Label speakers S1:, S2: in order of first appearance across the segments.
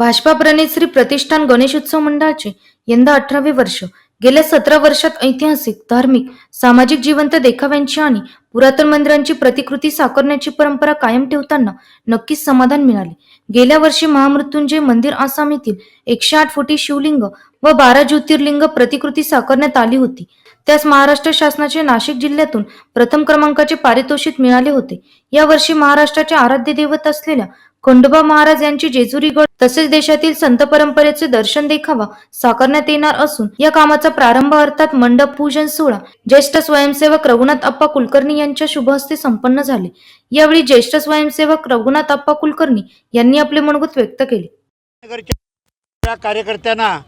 S1: भाजपाप्रणित श्री प्रतिष्ठान गणेशोत्सव मंडळाचे यंदा अठरावे वर्ष गेल्या सतरा वर्षात ऐतिहासिक धार्मिक सामाजिक जिवंत देखाव्यांची आणि पुरातन मंदिरांची प्रतिकृती साकारण्याची परंपरा कायम ठेवताना नक्कीच समाधान मिळाले. गेल्या वर्षी महामृत्युंजय मंदिर आसाम येथील एकशे आठ फुटी शिवलिंग व बारा ज्योतिर्लिंग प्रतिकृती साकारण्यात आली होती. त्यास महाराष्ट्र शासनाचे नाशिक जिल्ह्यातून प्रथम क्रमांकाचे पारितोषिक मिळाले होते. या वर्षी महाराष्ट्राचे आराध्य दैवत असलेल्या खंडोबा महाराज यांची जेजुरी गड तसेच देशातील संत परंपरेचे दर्शन देखावा साकारण्यात येणार असून या कामाचा प्रारंभ अर्थात मंडप पूजन सोहळा ज्येष्ठ स्वयंसेवक रघुनाथ अप्पा कुलकर्णी यांच्या शुभ हस्ते संपन्न झाले. यावेळी ज्येष्ठ स्वयंसेवक रघुनाथ अप्पा कुलकर्णी यांनी आपले मनोगत व्यक्त केले.
S2: कार्यकर्त्यांना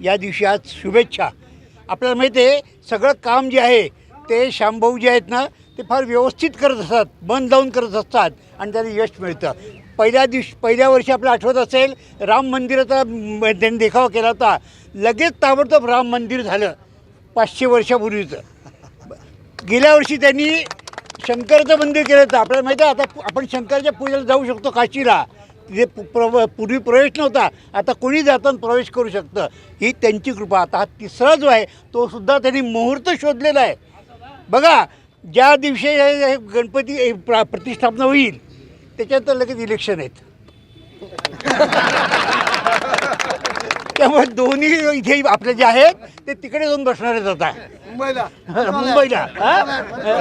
S2: या दिवशी आज शुभेच्छा. आपल्याला माहिती आहे सगळं काम जे आहे ते श्यामभाऊ जे आहेत ना ते फार व्यवस्थित करत असतात मन लावून करत असतात आणि त्याला यश मिळतं. पहिल्या दिवशी पहिल्या वर्षी आपल्याला आठवत असेल राम मंदिराचा त्यांनी देखावा केला होता. लगेच ताबडतोब राम मंदिर झालं पाचशे वर्षापूर्वीचं. गेल्या वर्षी त्यांनी शंकरचं मंदिर केलं होतं. आपल्याला माहिती आहे आता आपण शंकरच्या पूजेला जाऊ शकतो काशीला. तिथे पु- प्र पूर्वी प्रवेश नव्हता आता कोणी जाताना प्रवेश करू शकतं? ही त्यांची कृपा. आता हा तिसरा जो आहे तो सुद्धा त्यांनी मुहूर्त शोधलेला आहे. बघा ज्या दिवशी हे गणपती प्रा- प्रतिष्ठापना होईल त्याच्यानंतर लगेच इलेक्शन आहेत. त्यामुळे दोन्ही इथे आपले जे आहेत ते तिकडे जाऊन बसणार आहेत. आता
S3: मुंबईला.
S2: मुंबईला. हा?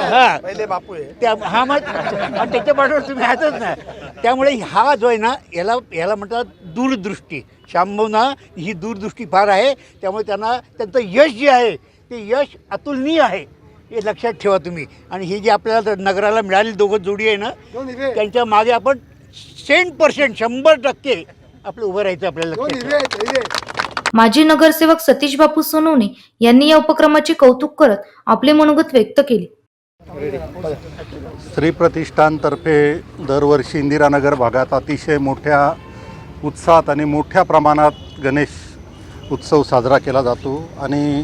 S2: हा.
S3: पहिले बापू आहे.
S2: त्या हा मग आणि पाठवर तुम्ही आहातच ना त्यामुळे हा जो आहे ना याला याला म्हणतात दूरदृष्टी. शांभवना ही दूरदृष्टी फार आहे. त्यामुळे त्यांना त्यांचं यश जे आहे ते यश अतुलनीय आहे. हे लक्षात ठेवा तुम्ही. आणि ही जी आपल्याला नगराला मिळाली दोघं जोडी आहे ना
S3: दोन
S2: त्यांच्या मागे आपण सेंट पर्सेंट शंभर टक्के आपलं उभं राहायचं आपल्याला
S3: दोन
S2: लक्षात
S3: हिरे
S2: ठेवा.
S3: आहेत हिरे
S1: माजी नगरसेवक सतीश बापू सोनवणे यांनी या उपक्रमाचे कौतुक करत आपले मनोगत व्यक्त केले.
S4: श्री प्रतिष्ठानतर्फे दरवर्षी इंदिरानगर भागात अतिशय मोठ्या उत्साहात आणि मोठ्या प्रमाणात गणेश उत्सव साजरा केला जातो आणि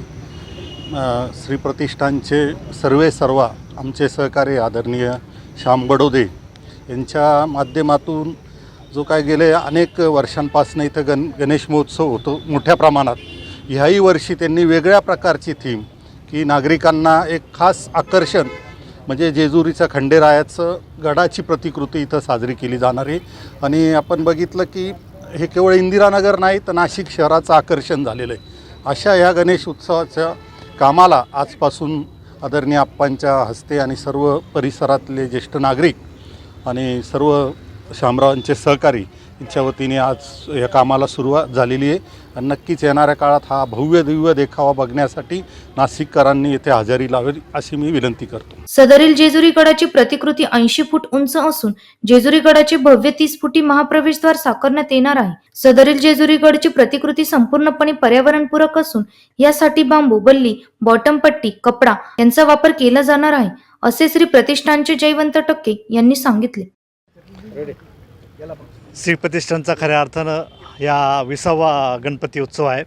S4: श्री प्रतिष्ठानचे सर्वे सर्वा आमचे सहकारी आदरणीय श्याम बडोदे यांच्या माध्यमातून जो काय गेले अनेक वर्षांपासून इथं गण गणेश महोत्सव होतो मोठ्या प्रमाणात. ह्याही वर्षी त्यांनी वेगळ्या प्रकारची थीम की नागरिकांना एक खास आकर्षण म्हणजे जेजुरीचं खंडेरायाचं गडाची प्रतिकृती इथं साजरी केली जाणार आहे. आणि आपण बघितलं की हे केवळ इंदिरानगर नाही तर नाशिक शहराचं आकर्षण झालेलं आहे. अशा या गणेश उत्सवाच्या कामाला आजपासून आदरणीय आप्पांच्या हस्ते आणि सर्व परिसरातले ज्येष्ठ नागरिक आणि सर्व शामरावांचे सहकारी यांच्या वतीने आज या कामाला सुरुवात झालेली आहे. आणि नक्कीच येणाऱ्या काळात हा भव्य दिव्य देखावा बघण्यासाठी नाशिककरांनी येथे हजेरी लावेल अशी मी विनंती करतो.
S1: सदरील जेजुरी गडाची प्रतिकृती ऐंशी फूट उंच असून जेजुरी गडाचे भव्य तीस फुटी महाप्रवेशद्वार साकारण्यात येणार आहे. सदरील जेजुरी गडची प्रतिकृती संपूर्णपणे पर्यावरणपूरक असून यासाठी बांबू बल्ली बॉटम पट्टी कपडा यांचा वापर केला जाणार आहे असे श्री प्रतिष्ठानचे जयवंत टक्के यांनी सांगितले.
S5: श्री प्रतिष्ठानचा खऱ्या अर्थानं या विसावा गणपती उत्सव आहे.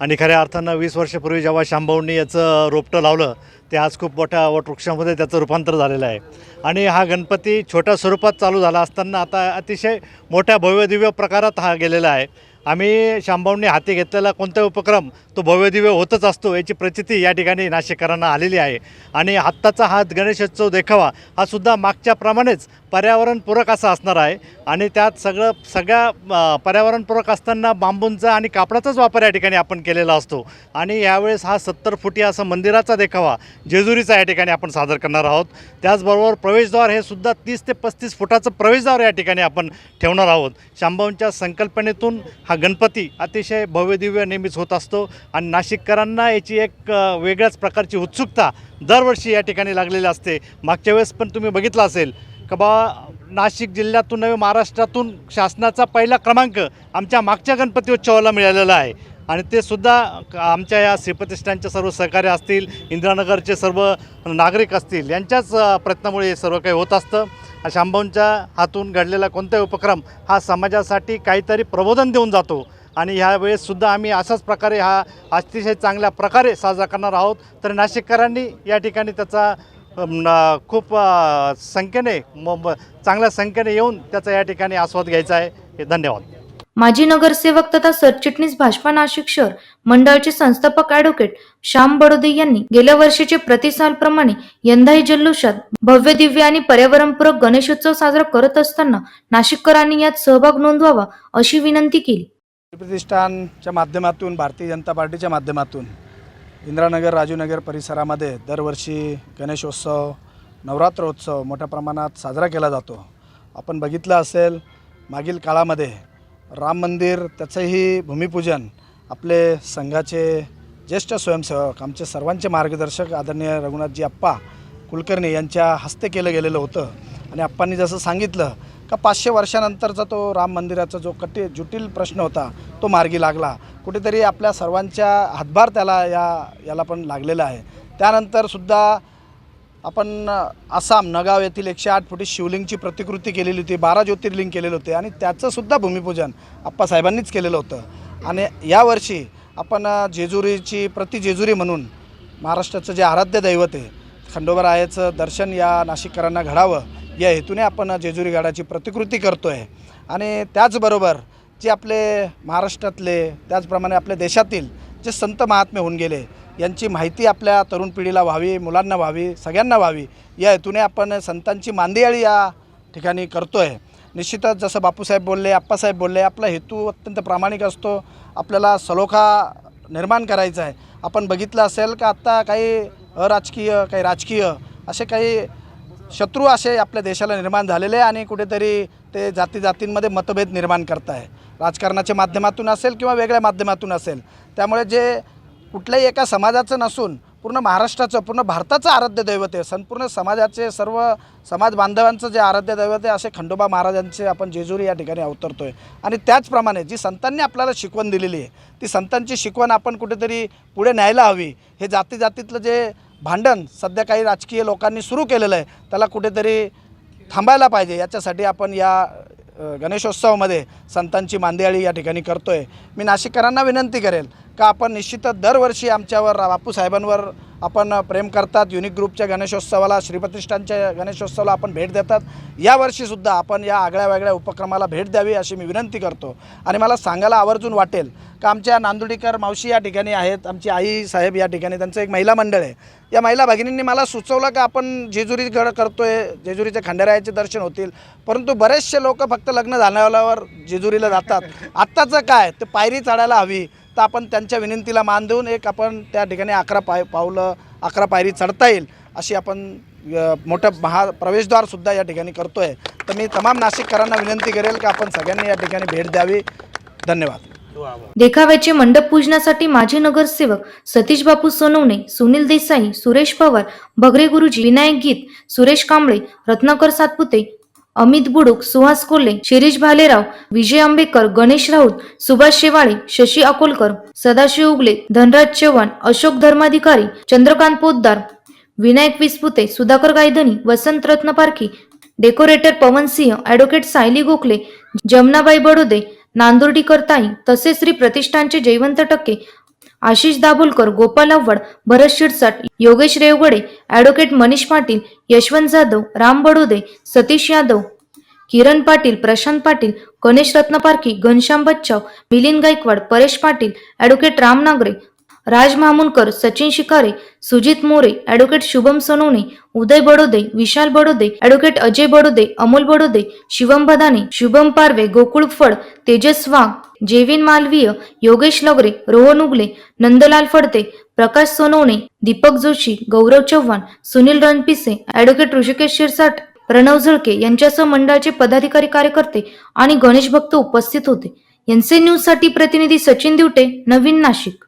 S5: आणि खऱ्या अर्थानं वीस वर्षापूर्वी जेव्हा शांभाऊंनी याचं रोपटं लावलं ते आज खूप मोठ्या वटवृक्षामध्ये त्याचं रूपांतर झालेलं आहे. आणि हा गणपती छोट्या स्वरूपात चालू झाला असताना आता अतिशय मोठ्या भव्यदिव्य प्रकारात हा गेलेला आहे. आम्ही शांभाऊंनी हाती घेतलेला कोणताही उपक्रम तो भव्यदिव्य होतच असतो याची प्रचिती या ठिकाणी नाशिककरांना आलेली आहे. आणि आत्ताचा हा गणेशोत्सव देखावा हा सुद्धा मागच्याप्रमाणेच पर्यावरणपूरक असा असणार आहे. आणि त्यात सगळं सगळ्या पर्यावरणपूरक असताना बांबूंचा आणि कापडाचाच वापर या ठिकाणी आपण केलेला असतो. आणि यावेळेस हा सत्तर फुटी असा मंदिराचा देखावा जेजुरीचा या ठिकाणी आपण सादर करणार आहोत. त्याचबरोबर प्रवेशद्वार हे सुद्धा तीस ते पस्तीस फुटाचं प्रवेशद्वार या ठिकाणी आपण ठेवणार आहोत. शांभाऊंच्या संकल्पनेतून हा गणपती अतिशय भव्यदिव्य नेहमीच होत असतो आणि नाशिककरांना याची एक वेगळ्याच प्रकारची उत्सुकता दरवर्षी या ठिकाणी लागलेली असते. मागच्या वेळेस पण तुम्ही बघितलं असेल का बा नाशिक जिल्ह्यातून नव्हे महाराष्ट्रातून शासनाचा पहिला क्रमांक आमच्या मागच्या गणपती उत्सवाला मिळालेला आहे. आणि ते सुद्धा क- आमच्या या श्रीप्रतिष्ठानच्या सर्व सहकार्य असतील इंदिरानगरचे सर्व नागरिक असतील यांच्याच प्रयत्नामुळे हे सर्व काही होत असतं. शांभाऊंच्या हातून घडलेला कोणताही उपक्रम हा समाजासाठी काहीतरी प्रबोधन देऊन जातो. आणि ह्यावेळेससुद्धा आम्ही अशाच प्रकारे हा अतिशय चांगल्या प्रकारे साजरा करणार आहोत. तर नाशिककरांनी या ठिकाणी त्याचा खूप संख्येने चांगल्या संख्येने येऊन त्याचा या ठिकाणी आस्वाद घ्यायचा आहे. हे धन्यवाद.
S1: माजी नगरसेवक तथा सरचिटणीस भाजपा नाशिक शहर मंडळाचे संस्थापक ॲडव्होकेट श्याम बडोदे यांनी गेल्या वर्षीचे प्रतिसालप्रमाणे यंदाही जल्लोषात भव्य दिव्य आणि पर्यावरणपूरक गणेशोत्सव साजरा करत असताना नाशिककरांनी यात सहभाग नोंदवावा अशी विनंती केली.
S3: प्रतिष्ठानच्या माध्यमातून भारतीय जनता पार्टीच्या माध्यमातून इंदिरानगर राजूनगर परिसरामध्ये दरवर्षी गणेशोत्सव नवरात्रोत्सव मोठ्या प्रमाणात साजरा केला जातो. आपण बघितलं असेल मागील काळामध्ये राम मंदिर त्याचंही भूमिपूजन आपले संघाचे ज्येष्ठ स्वयंसेवक आमचे सर्वांचे मार्गदर्शक आदरणीय रघुनाथजी अप्पा कुलकर्णी यांच्या हस्ते केलं गेलेलं होतं. आणि अप्पांनी जसं सांगितलं का पाचशे वर्षानंतरचा तो राम मंदिराचा जो कटी जुटील प्रश्न होता तो मार्गी लागला. कुठेतरी आपल्या सर्वांच्या हातभार त्याला या याला पण लागलेला आहे. त्यानंतरसुद्धा आपण आसाम नगाव येथील एकशे आठ फुटी शिवलिंगची प्रतिकृती केलेली होती बारा ज्योतिर्लिंग केलेले होते आणि त्याचंसुद्धा भूमिपूजन आप्पासाहेबांनीच केलेलं होतं. आणि यावर्षी आपण जेजुरीची प्रति जेजुरी म्हणून महाराष्ट्राचं जे आराध्य दैवत आहे खंडोबरायाचं दर्शन या नाशिककरांना घडावं या हेतूने आपण जेजुरी गडाची प्रतिकृती करतो आहे आणि त्याचबरोबर जे आपले महाराष्ट्रातले त्याचप्रमाणे आपल्या देशातील जे संत महात्मे होऊन गेले यांची माहिती आपल्या तरुण पिढीला व्हावी मुलांना व्हावी सगळ्यांना व्हावी या हेतूने आपण संतांची मांदियाळी या ठिकाणी करतो आहे निश्चितच जसं बापूसाहेब बोलले आप्पासाहेब बोलले आपला हेतू अत्यंत प्रामाणिक असतो. आपल्याला सलोखा निर्माण करायचा आहे. आपण बघितलं असेल का आत्ता काही अराजकीय काही राजकीय असे काही शत्रू असे आपल्या देशाला निर्माण झालेले आहे आणि कुठेतरी ते जाती जातींमध्ये मतभेद निर्माण करत आहे राजकारणाच्या माध्यमातून असेल किंवा वेगळ्या माध्यमातून असेल. त्यामुळे जे कुठल्याही एका समाजाचं नसून पूर्ण महाराष्ट्राचं पूर्ण भारताचं आराध्य दैवत आहे. संपूर्ण समाजाचे सर्व समाज बांधवांचं जे आराध्य दैवत आहे असे खंडोबा महाराजांचे आपण जेजुरी या ठिकाणी अवतरतो आहे आणि त्याचप्रमाणे जी संतांनी आपल्याला शिकवण दिलेली आहे ती संतांची शिकवण आपण कुठेतरी पुढे न्यायला हवी. हे जाती जातीतलं जे भांडण सध्या काही राजकीय लोकांनी सुरू केलेलं आहे त्याला कुठेतरी थांबायला पाहिजे. याच्यासाठी आपण या गणेशोत्सवामध्ये संतांची मांदियाळी या ठिकाणी करतो आहे मी नाशिककरांना विनंती करेल का आपण निश्चितच दरवर्षी आमच्यावर बापूसाहेबांवर आपण प्रेम करतात युनिक ग्रुपच्या गणेशोत्सवाला श्रीप्रतिष्ठानच्या गणेशोत्सवाला आपण भेट देतात. यावर्षीसुद्धा आपण या आगळ्या वेगळ्या उपक्रमाला भेट द्यावी अशी मी विनंती करतो. आणि मला सांगायला आवर्जून वाटेल का आमच्या नांदुडीकर मावशी या ठिकाणी आहेत आमची आई साहेब या ठिकाणी त्यांचं एक महिला मंडळ आहे. या महिला भगिनींनी मला सुचवलं का आपण जेजुरी करतो करतोय जेजुरीच्या खंडेरायाचे दर्शन होतील. परंतु बरेचसे लोक फक्त लग्न झाल्यावर जेजुरीला जातात. आत्ताचं काय ते पायरी चढायला हवी. तर आपण त्यांच्या विनंतीला मान देऊन एक आपण त्या ठिकाणी अकरा पाय पावलं अकरा पायरी चढता येईल अशी आपण मोठं महा प्रवेशद्वारसुद्धा या ठिकाणी करतो आहे तर मी तमाम नाशिककरांना विनंती करेल की आपण सगळ्यांनी या ठिकाणी भेट द्यावी. धन्यवाद.
S1: देखाव्याचे मंडप पूजनासाठी माजी नगरसेवक सतीश बापू सोनवणे सुनील देसाई सुरेश पवार भगरे गुरुजी विनायक गीत सुरेश कांबळे रत्नाकर सातपुते अमित बुडुक सुहास कोल्हे शिरीष भालेराव विजय आंबेकर गणेश राऊत सुभाष शेवाळे शशी अकोलकर सदाशिव उगले Dhanraj Chavan Ashok Dharmadhikari Chandrakant Poddar Vinayak Vispute Sudhakar Gaydhani Vasant Ratnaparkhi decorator Pawan Singh advocate Sayali Gokhale Jamnabai Badode Nandurdikar Tai तसेच श्री प्रतिष्ठानचे Jaywant Takke Ashish Dabholkar Gopal Avhad Bharat Shirsat Yogesh Revgade advocate Manish Patil Yashwant Jadhav Ram Badode Satish Yadav Kiran Patil Prashant Patil Ganesh Ratnaparkhi Ghanshyam Bachchav Milind Gaikwad Paresh Patil advocate Ram Nagre Raj Mamunkar Sachin Shikare Sujit More advocate Shubham Sonawane Uday Badode Vishal Badode advocate Ajay Badode Amol Badode Shivam Bhadane Shubham Parve Gokul Phad Tejas Wagh Jevin Malviya Yogesh Lagre Rohan Ugale Nandlal Phadte Prakash Sonawane Deepak Joshi Gaurav Chavan Sunil Ranpise advocate Hrishikesh Shirsat Pranav Zalke यांच्यासह मंडळाचे पदाधिकारी कार्यकर्ते आणि गणेश भक्त उपस्थित होते. NC न्यूजसाठी प्रतिनिधी सचिन दिवटे नवीन नाशिक.